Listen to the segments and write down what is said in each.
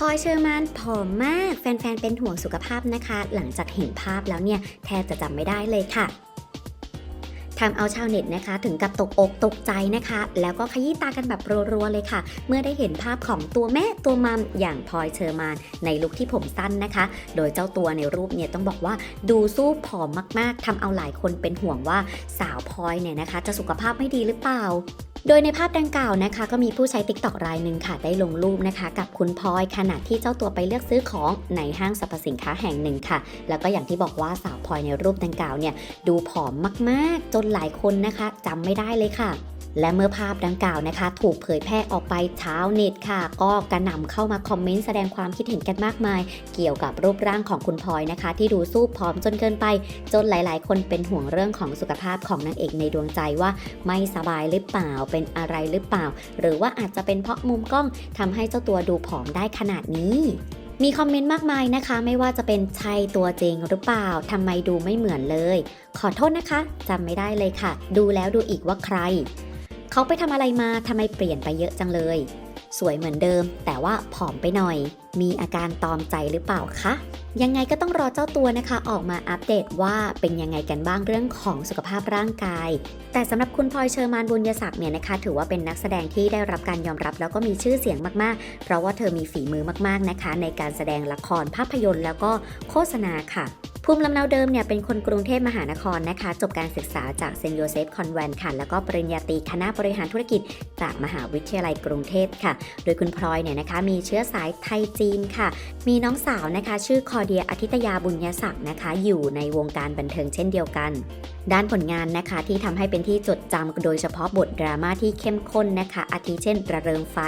พอยเชอร์มานผอมมาก แฟนๆ เป็นห่วงสุขภาพนะคะ หลังจากเห็นภาพแล้วเนี่ย แทบจะจำไม่ได้เลยค่ะทำเอาชาวเน็ตนะคะ ถึงกับตกอกตกใจนะคะ แล้วก็ขยี้ตากันแบบรัวๆเลยค่ะ เมื่อได้เห็นภาพของตัวแม่ตัวมัมอย่างพลอยเชอร์มาน ในลุคที่ผมสั้นนะคะ โดยเจ้าตัวในรูปเนี่ยต้องบอกว่าดูสู้ผอมมากๆทำเอาหลายคนเป็นห่วงว่าสาวพลอยเนี่ยนะคะ จะสุขภาพไม่ดีหรือเปล่า โดยในภาพดังกล่าวนะคะ ก็มีผู้ใช้ติ๊กต็อกรายหนึ่งค่ะ ได้ลงรูปนะคะ กับคุณพลอยขณะที่เจ้าตัวไปเลือกซื้อของในห้างสรรพสินค้าแห่งหนึ่งค่ะ แล้วก็อย่างที่บอกว่าสาวพลอยในรูปดังกล่าวเนี่ยดูผอมมากๆ จนหลายคนนะคะจำไม่ได้เลยค่ะ และเมื่อภาพดังกล่าวนะคะ ถูกเผยแพร่ออกไปชาวเน็ตค่ะ ก็กระหน่ำเข้ามาคอมเมนต์แสดงความคิดเห็นกันมากมาย เกี่ยวกับรูปร่างของคุณพลอยนะคะ ที่ดูสู้ผอมจนเกินไป จนหลาย ๆ คนเป็นห่วงเรื่องของสุขภาพของนางเอกในดวงใจว่า ไม่สบายหรือเปล่าเป็นอะไรหรือเปล่า หรือว่าอาจจะเป็นเพราะมุมกล้องทำให้เจ้าตัวดูผอมได้ขนาดนี้มีคอมเมนต์มากมายนะคะ ไม่ว่าจะเป็นใช่ตัวจริงหรือเปล่าทำไมดูไม่เหมือนเลย ขอโทษนะคะจำไม่ได้เลยค่ะ ดูแล้วดูอีกว่าใคร เขาไปทำอะไรมาทำไมเปลี่ยนไปเยอะจังเลย สวยเหมือนเดิม แต่ว่าผอมไปหน่อย มีอาการตอมใจหรือเปล่าคะ ยังไงก็ต้องรอเจ้าตัวนะคะ ออกมาอัปเดตว่าเป็นยังไงกันบ้างเรื่องของสุขภาพร่างกาย แต่สำหรับคุณพลอยเชอร์มานบุญยศักดิ์เนี่ยนะคะ ถือว่าเป็นนักแสดงที่ได้รับการยอมรับแล้วก็มีชื่อเสียงมากๆ เพราะว่าเธอมีฝีมือมากๆนะคะ ในการแสดงละครภาพยนตร์แล้วก็โฆษณาค่ะ ภูมิลำเนาเดิมเนี่ยเป็นคนกรุงเทพมหานครนะคะ จบการศึกษาจากเซนโยเซฟคอนแวนต์ค่ะ แล้วก็ปริญญาตรีคณะบริหารธุรกิจจากมหาวิทยาลัยกรุงเทพค่ะ โดยคุณพลอยเนี่ยนะคะมีเชื้อสายไทยจีนค่ะ มีน้องสาวนะคะ ชื่อคอเดียอธิตยาบุญยศักดิ์นะคะ อยู่ในวงการบันเทิงเช่นเดียวกันด้านผลงานนะคะที่ทำให้เป็นที่จดจำโดยเฉพาะบทดราม่าที่เข้มข้นนะคะ อาทิเช่น ระเริงไฟ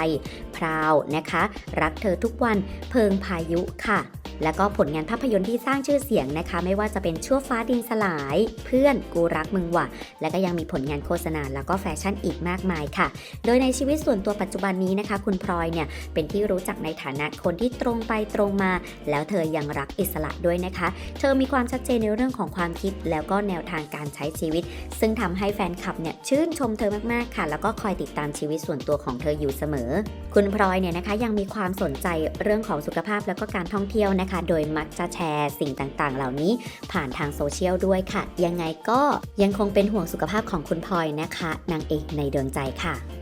พราวนะคะ รักเธอทุกวันเพิงพายุค่ะ แล้วก็ผลงานภาพยนตร์ที่สร้างชื่อเสียงนะคะไม่ว่าจะเป็นชั่วฟ้าดินสลาย เพื่อนกูรักมึงว่ะ และก็ยังมีผลงานโฆษณาแล้วก็แฟชั่นอีกมากมายค่ะ โดยในชีวิตส่วนตัวปัจจุบันนี้นะคะ คุณพลอยเนี่ยเป็นที่รู้จักในฐานะคนที่ตรงไปตรงมา แล้วเธอยังรักอิสระด้วยนะคะ เธอมีความชัดเจนในเรื่องของความคิด แล้วก็แนวทางการใช้ชีวิต ซึ่งทำให้แฟนคลับเนี่ยชื่นชมเธอมากๆค่ะ แล้วก็คอยติดตามชีวิตส่วนตัวของเธออยู่เสมอ คุณพลอยเนี่ยนะคะยังมีความสนใจเรื่องของสุขภาพแล้วก็การท่องเที่ยวนะคะ โดยมักจะแชร์สิ่งต่างๆ เหล่านี้ ผ่านทางโซเชียลด้วยค่ะ ยังไงก็ยังคงเป็นห่วงสุขภาพของคุณพลอยนะคะ นางเอกในดวงใจค่ะ